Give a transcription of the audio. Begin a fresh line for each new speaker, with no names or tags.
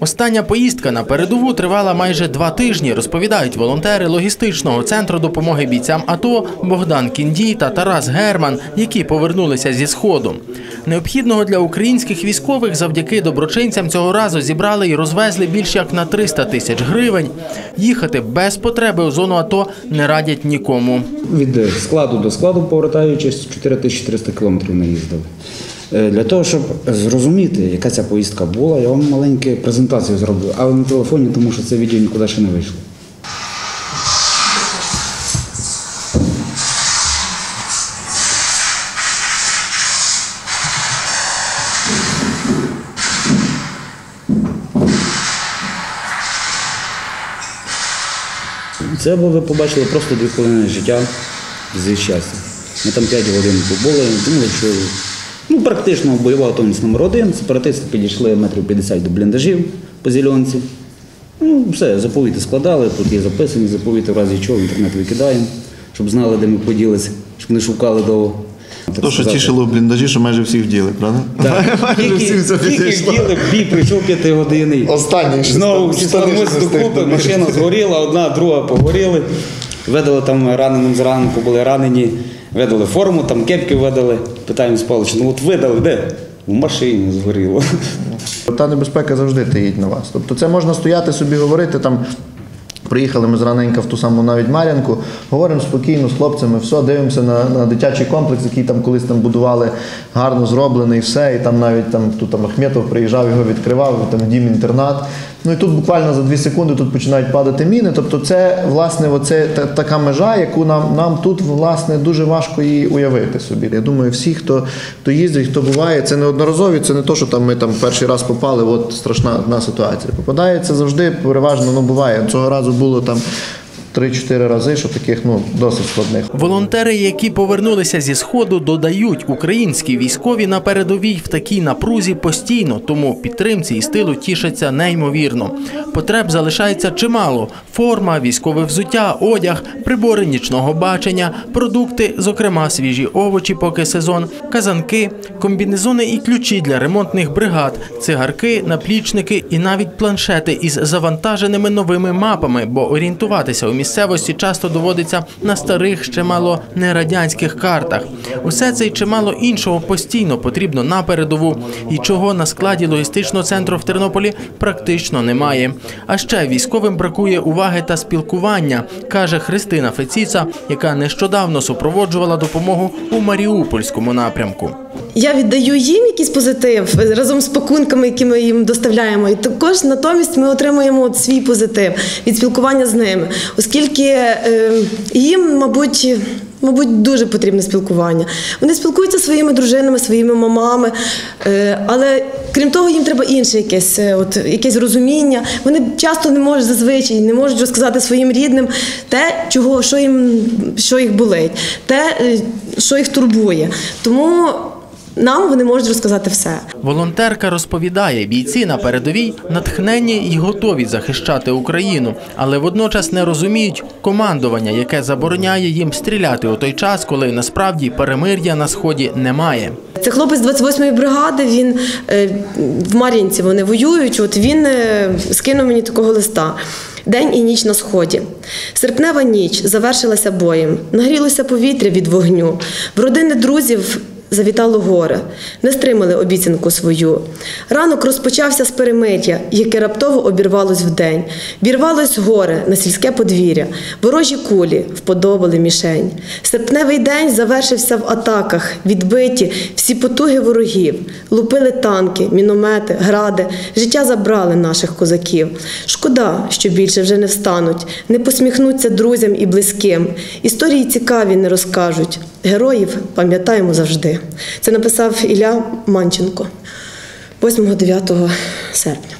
Остання поїздка на передову тривала майже два тижні, розповідають волонтери логістичного центру допомоги бійцям АТО Богдан Кіндій та Тарас Герман, які повернулися зі сходу. Необхідного для українських військових завдяки доброчинцям цього разу зібрали і розвезли більш як на 300 тисяч гривень. Їхати без потреби у зону АТО не радять нікому.
Від складу до складу, повертаючись, 4300 кілометрів наїздили. Е, Для того, щоб зрозуміти, яка ця поїздка була, я вам маленьку презентацію зроблю, але на телефоні, тому що це відео нікуди ще не вийшло. Це ви побачили просто дві хвилини життя зі щастя. Ми там 5 годин побули, думали, що ну, практично бойова готовність номер один. Сепаратисти підійшли метрів 50 до бліндажів по зеленці. Ну, все, заповіти складали, тут є записані заповіти, в разі чого в інтернет викидаємо, щоб знали, де ми поділися, щоб не шукали довго.
То, що
сказати.
тішило в бліндажі, що майже всі вділи, правда?
Так.
Майже
Тільки, вділи, бій прийшов п'ятигодинний.
Останній ще
Знову всі
не
докупи, машина згоріла, одна, друга погоріли. Видали там раненим зранку, були ранені, видали форму, там кепки видали. Питаємо з Павловича, ну от видали, де? В машині згоріло.
Та небезпека завжди таїть на вас. Тобто це можна стояти собі, говорити там. Приїхали ми зраненька в ту саму навіть Мар'янку, говоримо спокійно з хлопцями, все, дивимося на, на дитячий комплекс, який там колись там будували, гарно зроблений, все. І там навіть там тут там Ахметов приїжджав, його відкривав, там дім інтернат. Ну і тут буквально за дві секунди тут починають падати міни. Тобто, це власне оце та, така межа, яку нам, нам тут власне дуже важко її уявити собі. Я думаю, всі, хто, хто їздить, хто буває, це неодноразові, це не то, що там ми там перший раз попали, от страшна одна ситуація. Попадається завжди, переважно ну буває. Цього разу було там 3-4 рази, що таких ну досить складних.
Волонтери, які повернулися зі сходу, додають, українські військові на передовій в такій напрузі постійно, тому підтримці і стилу тішаться неймовірно. Потреб залишається чимало: форма, військове взуття, одяг, прибори нічного бачення, продукти, зокрема свіжі овочі, поки сезон, казанки, комбінезони і ключі для ремонтних бригад, цигарки, наплічники і навіть планшети із завантаженими новими мапами, бо орієнтуватися у місцевості часто доводиться на старих, ще мало нерадянських картах. Усе це й чимало іншого постійно потрібно на передову, і чого на складі логістичного центру в Тернополі практично немає. А ще військовим бракує уваги та спілкування, каже Христина Феціца, яка нещодавно супроводжувала допомогу у Маріупольському напрямку.
Я віддаю їм якийсь позитив разом з пакунками, які ми їм доставляємо. І також натомість ми отримуємо от свій позитив від спілкування з ними, оскільки е, їм, мабуть. Мабуть, дуже потрібне спілкування. Вони спілкуються зі своїми дружинами, своїми мамами, е, але крім того, їм треба інше якесь, е, от, якесь розуміння. Вони часто не можуть зазвичай не можуть розказати своїм рідним те, чого, що, їм, що їх болить, те, що їх турбує. Тому нам вони можуть розказати все.
Волонтерка розповідає, бійці на передовій натхненні й готові захищати Україну, але водночас не розуміють командування, яке забороняє їм стріляти у той час, коли насправді перемир'я на сході немає.
Це хлопець 28-ї бригади. Він е, в Мар'їнці вони воюють. От він е, скинув мені такого листа. День і ніч на сході. Серпнева ніч завершилася боєм. Нагрілося повітря від вогню. В родини друзів завітало горе, не стримали обіцянку свою. Ранок розпочався з перемиття, яке раптово обірвалось вдень. Вірвалось горе на сільське подвір'я. Ворожі кулі вподобали мішень. Серпневий день завершився в атаках, відбиті всі потуги ворогів. Лупили танки, міномети, гради. Життя забрали наших козаків. Шкода, що більше вже не встануть, не посміхнуться друзям і близьким. Історії цікаві не розкажуть. Героїв пам'ятаємо завжди. Це написав Ілля Манченко 8-9 серпня.